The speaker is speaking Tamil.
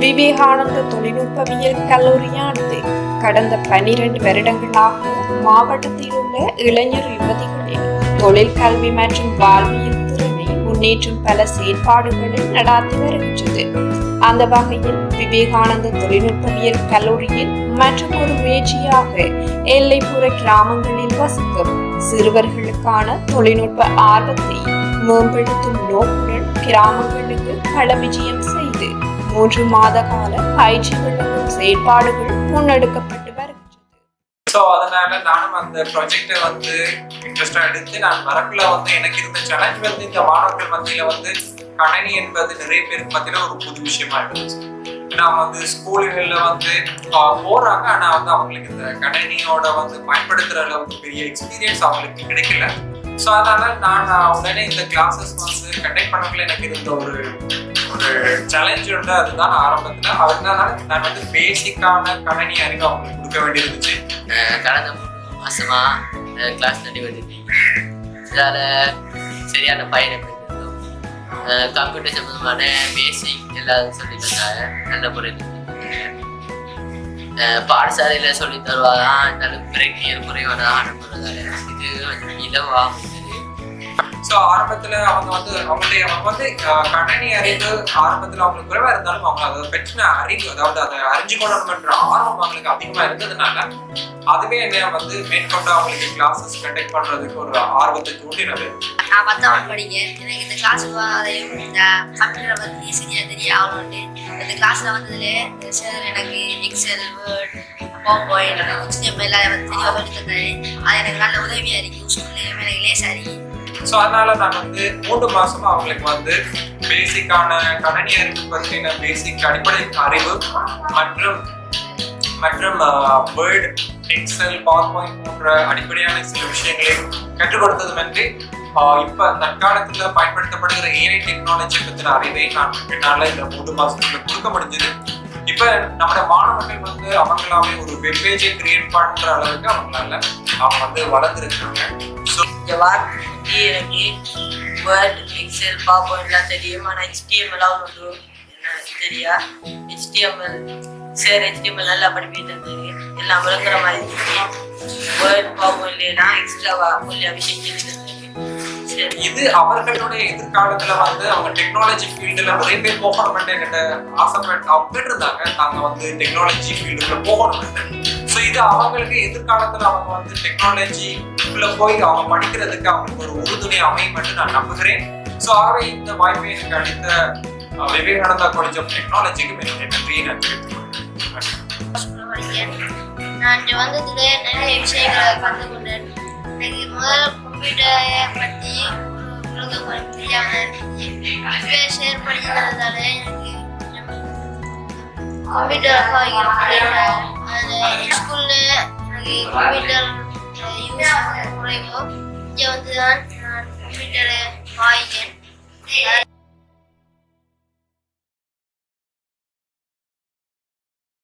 விவேகானந்த தொழில்நுட்பவியல் கல்லூரியானது கடந்த பனிரெண்டு வருடங்களாக மாவட்டத்தில் உள்ள இளைஞர் யுவதிகளின் தொழில் கல்வி மற்றும் வாழ்வியல் முன்னேற்றும் பல செயற்பாடுகளை நடாத்தி வருகின்றது. அந்த வகையில் விவேகானந்த தொழில்நுட்பவியல் கல்லூரியில் மற்றும் ஒரு முயற்சியாக எல்லைப்புற கிராமங்களில் வசிக்கும் சிறுவர்களுக்கான தொழில்நுட்ப ஆர்வத்தை மேம்படுத்தும் நோக்குடன் கிராமங்களுக்கு பல விஜயம் செய்து மூன்று மாத கால பயிற்சி வழங்கும் செயற்பாடுகள் முன்னெடுக்கப்பட்டு ஸோ அதனால நானும் அந்த ப்ராஜெக்டை வந்து இன்ட்ரெஸ்டாக எடுத்து நான் வரக்குள்ள வந்து எனக்கு இருந்த சேலஞ்ச் வந்து இந்த மாணவர்கள் மத்தியில் வந்து கணனி என்பது நிறைய பேருக்கு மத்தியில ஒரு புது விஷயமா இருந்துச்சு. நான் வந்து ஸ்கூல்களில் வந்து போகிறாங்க ஆனால் வந்து அவங்களுக்கு இந்த கணனியோட வந்து பயன்படுத்துகிற அளவுக்கு பெரிய எக்ஸ்பீரியன்ஸ் அவங்களுக்கு கிடைக்கல. ஸோ அதனால நான் உடனே இந்த கிளாஸஸ் வந்து கண்டக்ட் பண்ணக்குள்ள எனக்கு இருந்த ஒரு ஒரு சேலஞ்ச் உண்டு அதுதான் ஆரம்பத்தில். அதனால நான் வந்து பேசிக்கான கணனி அறிவு அவங்களுக்கு கொடுக்க வேண்டியிருந்துச்சு. கடந்த மூணு மாசமா கிளாஸ் நடைபெற்று இதால் சரியான பயணம் பெற்றிருந்தோம் கம்ப்யூட்டர் சம்பந்தமான பேசிக் எல்லாம் சொல்லி தந்தாங்க நல்ல முறையில் பாடசாலையில் சொல்லி தருவாங்க நல்ல பிறகு முறையோட அனுப்புறதால இது கொஞ்சம் இலவாகும் ஸோ ஆரம்பத்துல அவங்க வந்து அவங்களுடைய அவங்க வந்து கணனி அறிவு ஆரம்பத்துல அவங்களுக்கு குறைவாக இருந்தாலும் அவங்க அதை பெற்றின அறிவு அதாவது அதை அறிஞ்சு கொள்ளணும்ன்ற ஆர்வம் அவங்களுக்கு அதிகமாக இருந்ததுனால அதுவே என்ன வந்து மேற்கொண்டு அவங்களுக்கு கிளாஸஸ் கண்டக்ட் பண்றதுக்கு ஒரு ஆர்வத்தை தூண்டினது. நான் பத்தாவது படிக்கிறேன். எனக்கு இந்த கிளாஸ் வரையும் இந்த கம்ப்யூட்டரை பற்றி ஈஸியாக தெரியும் இந்த கிளாஸில் வந்ததுல சார் எனக்கு Excel Word PowerPoint HTM எல்லாம் வந்து தெரியாமல் சொல்லி அது எனக்கு நல்ல உதவியாக இருக்கு. யூஸ்ஃபுல்லையும் எனக்கு லேசாக இருக்கு. ஸோ அதனால நான் வந்து மூன்று மாசமா அவங்களுக்கு வந்து பேசிக்கான கணனி அறிவு பற்றின பேசிக் அடிப்படை அறிவு மற்றும் மற்றும் வேர்டு எக்ஸல் பவர்பாயிண்ட் போன்ற அடிப்படையான சில விஷயங்களை கற்றுக் கொடுத்ததுமின்றி இப்போ இப்ப தற்காலத்துல பயன்படுத்தப்படுகிற ஏஐ டெக்னாலஜி பத்தின அறிவை நான் என்னால இந்த மூன்று மாதத்துக்கு கொடுக்க முடிஞ்சது. இப்ப நம்மளோட மாணவர்கள் வந்து அவங்களாவே ஒரு வெப்பேஜை கிரியேட் பண்ற அளவுக்கு அவங்களால அவங்க வந்து வளர்ந்துருக்காங்க. ஸோ எனக்கு வேர்ட் எக்ஸல் பாப்போம்லாம் தெரியும்? ஆனால் ஹெச்டிஎம்எல்லாம் ஒன்று எனக்கு தெரியா? ஹெச்டிஎம்எல் சார் ஹெச்டிஎம்எல் நல்லா படிப்பிட்டு இருந்தாரு எல்லாம் விளங்குற மாதிரி இருந்துச்சு வேர்ட் பாப்போம் இல்லையா எக்ஸ்ட்ராவா மூலிய விஷயம் சரி. இது அவர்களுடைய எதிர்காலத்துல வந்து அவங்க டெக்னாலஜி ஃபீல்டுல நிறைய பேர் போகணும்னு என்கிட்ட ஆசைப்பட்டு அவங்க இருந்தாங்க நாங்க வந்து டெக்னாலஜி ஃபீல்டுக்குள்ள போகணும்னு. இது அவங்களுக்கு எதிர்காலத்துல அவங்க வந்து டெக்னாலஜிக்குள்ள போய் அவங்க படிக்கிறதுக்கு அவங்களுக்கு ஒரு உறுதுணை அமையும் என்று நான் நம்புகிறேன். ஸோ ஆகவே இந்த வாய்ப்பை எனக்கு அளித்த விவேகானந்தா காலேஜ் ஆஃப் டெக்னாலஜிக்கு என்னுடைய நன்றியை நான் தெரிவித்துக்கொள்கிறேன் நான் இங்க வந்ததுல நிறைய விஷயங்களை கலந்து கொண்டேன். எனக்கு முதல் கம்ப்யூட்டரை பற்றி உங்களுக்கு கொஞ்சம் தெரியாமல் இருந்துச்சு ஷேர் படிக்கிறதால எனக்கு கம்ப்யூட்டர் அதில் ஸ்கூலில் எனக்கு கம்ப்யூட்டர் யூஸ் குறைவோ இங்கே வந்து தான் நான் கம்ப்யூட்டரை வாங்கினேன்